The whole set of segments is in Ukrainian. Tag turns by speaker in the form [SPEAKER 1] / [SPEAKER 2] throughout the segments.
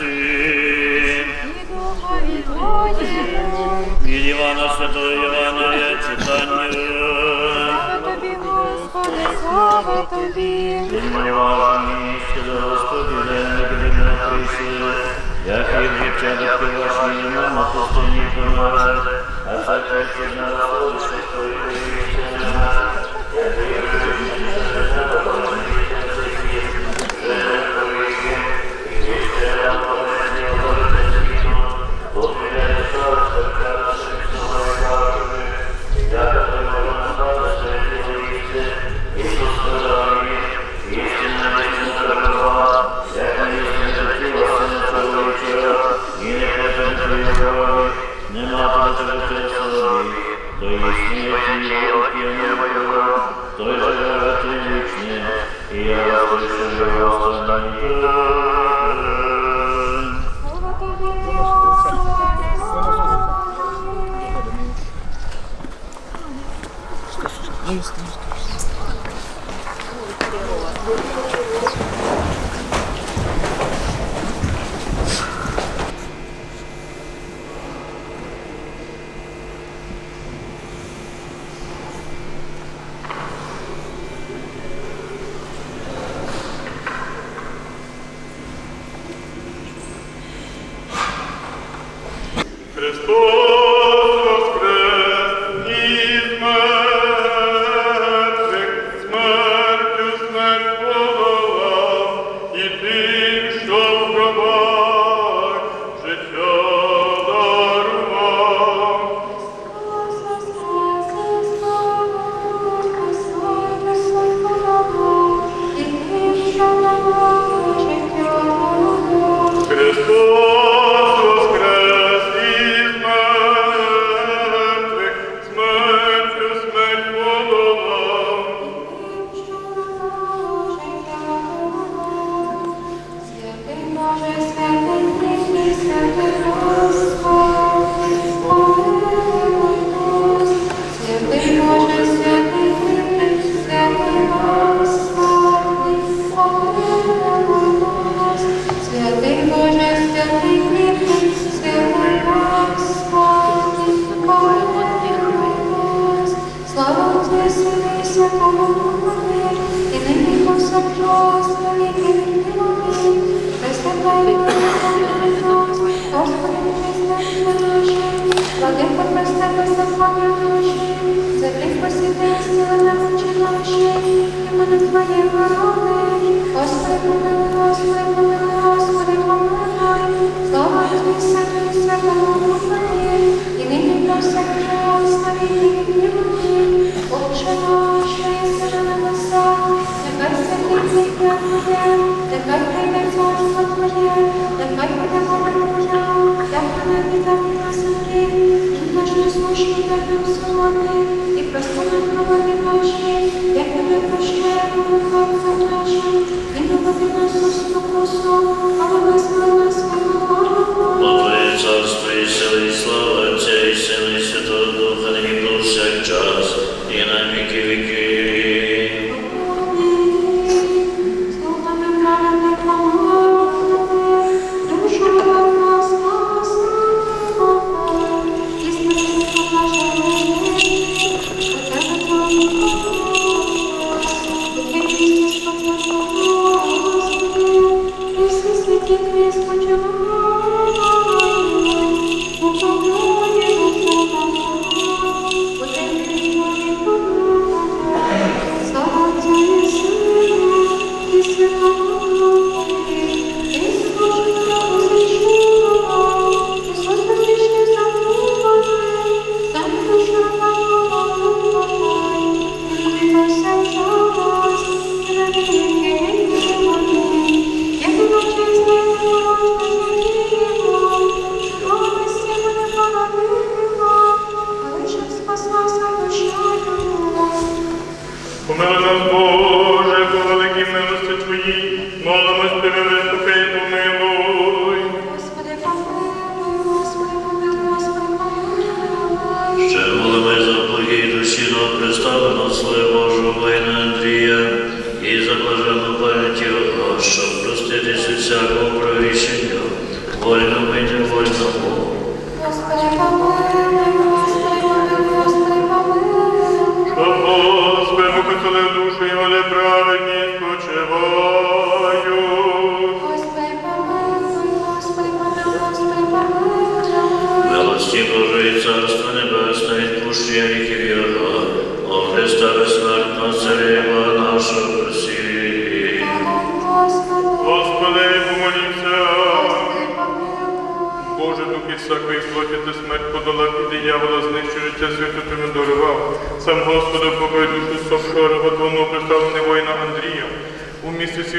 [SPEAKER 1] Отців.
[SPEAKER 2] Від Івана Святого Івана я читання.
[SPEAKER 1] Слава тобі, Господи, слава тобі.
[SPEAKER 2] Відмалювала місце до Господи, денник від написи. Як і дівчата, ти ваш мені мама пустині помер, а так як ти на Господи, що твої вічна. Я вірю, Есть,
[SPEAKER 1] есть. Christus. Господи, помилуй, Господи, помилуй, Господи, помилуй, слава Тобі, Сину, Kyrie.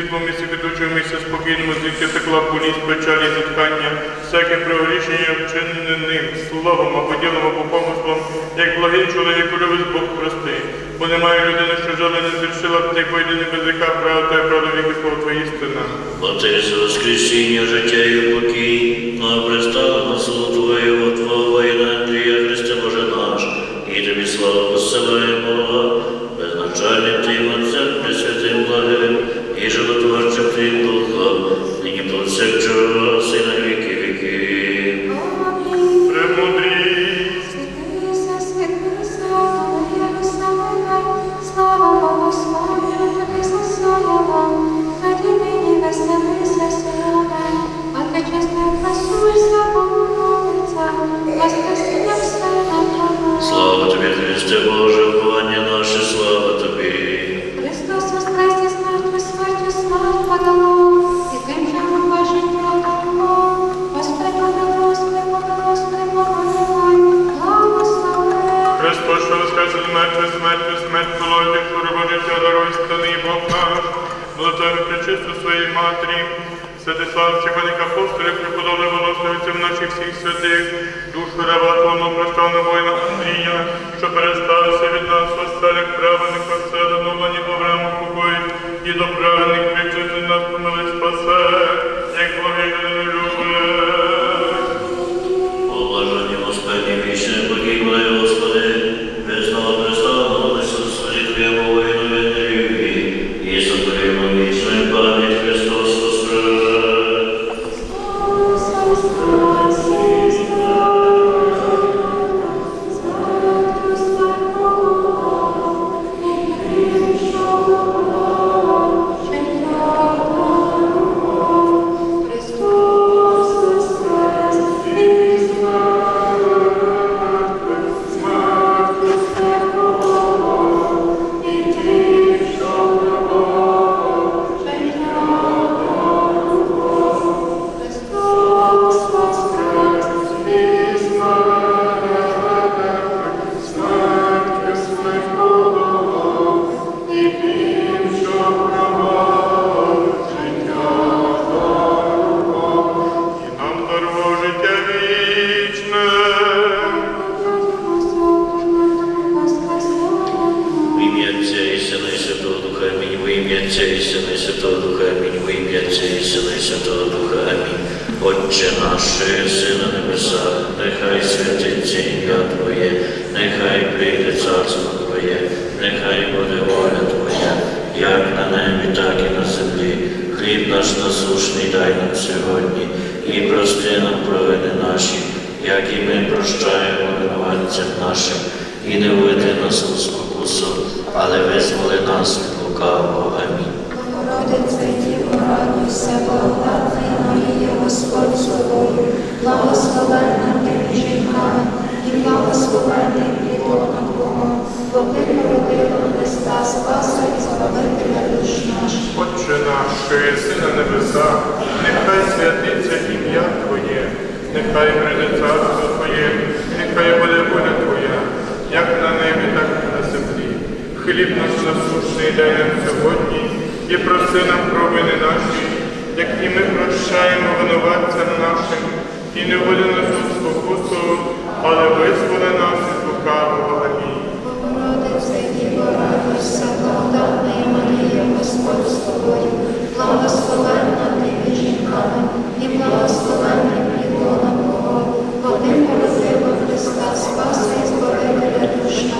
[SPEAKER 1] У
[SPEAKER 3] місці світло, в місці ведучого, в місці спокійному, звідки текла болість, печалі, зітхання, всяке праворішення вчинене ним, словом або ділом, або помислом, як благий чоловік любить Бог прости. Бо немає людини, що жали не зрішила б ти поєдини без віка, правда та правда віки слово твоє істина.
[SPEAKER 2] Отець воскресіння, життя і покій, на представлено слово Твоє, Твого воїна Андрія Христе Боже наш, і Тобі славу посилаємо, животворчим Твоїм Духом, нині повсякчас і на
[SPEAKER 1] Христос,
[SPEAKER 3] що воскрес від мертвих, смертю, смерть полотів, хвороба життя, даруй станий Бог наш, молитвами причисту своїй матері, Святислав, Степаник апостолів, преподобне волословицям наших всіх святих, душу раба Твого проставного воїна Андрія, що переставився від нас оселях праведних оселеновлені Аврааму покої, і до праведних причисти нас помили спасе, як благий
[SPEAKER 2] ім'я Отця і Сина і Святого Духа Амінь. В ім'я Отця і Сина і Святого Духа Амінь. Отче наш, на небесах, нехай святиться ім'я Твоє, нехай прийде царство Твоє, нехай буде воля Твоя, як на небі, так і на землі. Хліб наш насушний дай нам сьогодні, і прости нам провини наші, як і ми прощаємо винуватцям нашим, і не введи нас у спокусу,
[SPEAKER 1] радуйся, благодатна Марія, Господь з тобою, благословенна ти жінками, і благословенний плідона Твого, бо ти породила Христа, Спаса і Збавителя душ наших.
[SPEAKER 3] Отче наш, що єси на небесах, нехай святиться ім'я Твоє, нехай прийде царство Твоє, нехай буде воля Твоя, як на небі, так і на землі. Хліб наш насущний дай нам сьогодні і проси нам провини наші, як і ми прощаємо винуватцям нашим, і не введи нас у спокусу, але визволи нас від лукавого. Амінь.
[SPEAKER 1] Господь з тобою, благословенна ти жінками, і благословенний плідона Твого, бо ти породила Христа, Спаса і Збавителя душ наших.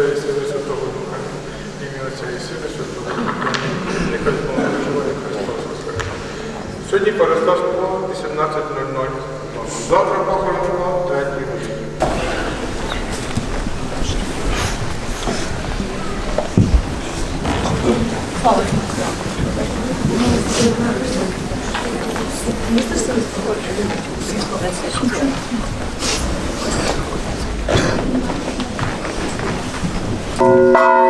[SPEAKER 1] Отця і Святого Духа. Ім'я Отця і Сина Святого Духа. Нехай Бог живе Христос Воскрес. Сьогодні Перестас 18.00
[SPEAKER 3] Завтра похорон Música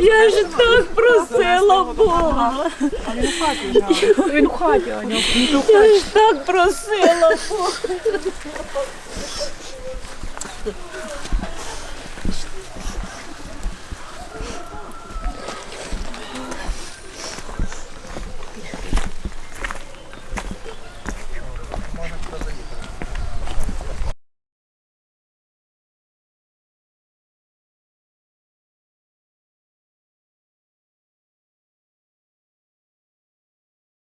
[SPEAKER 4] Я ж так просила Бога.
[SPEAKER 5] Він в хаті, Аня.
[SPEAKER 4] Я ж так просила.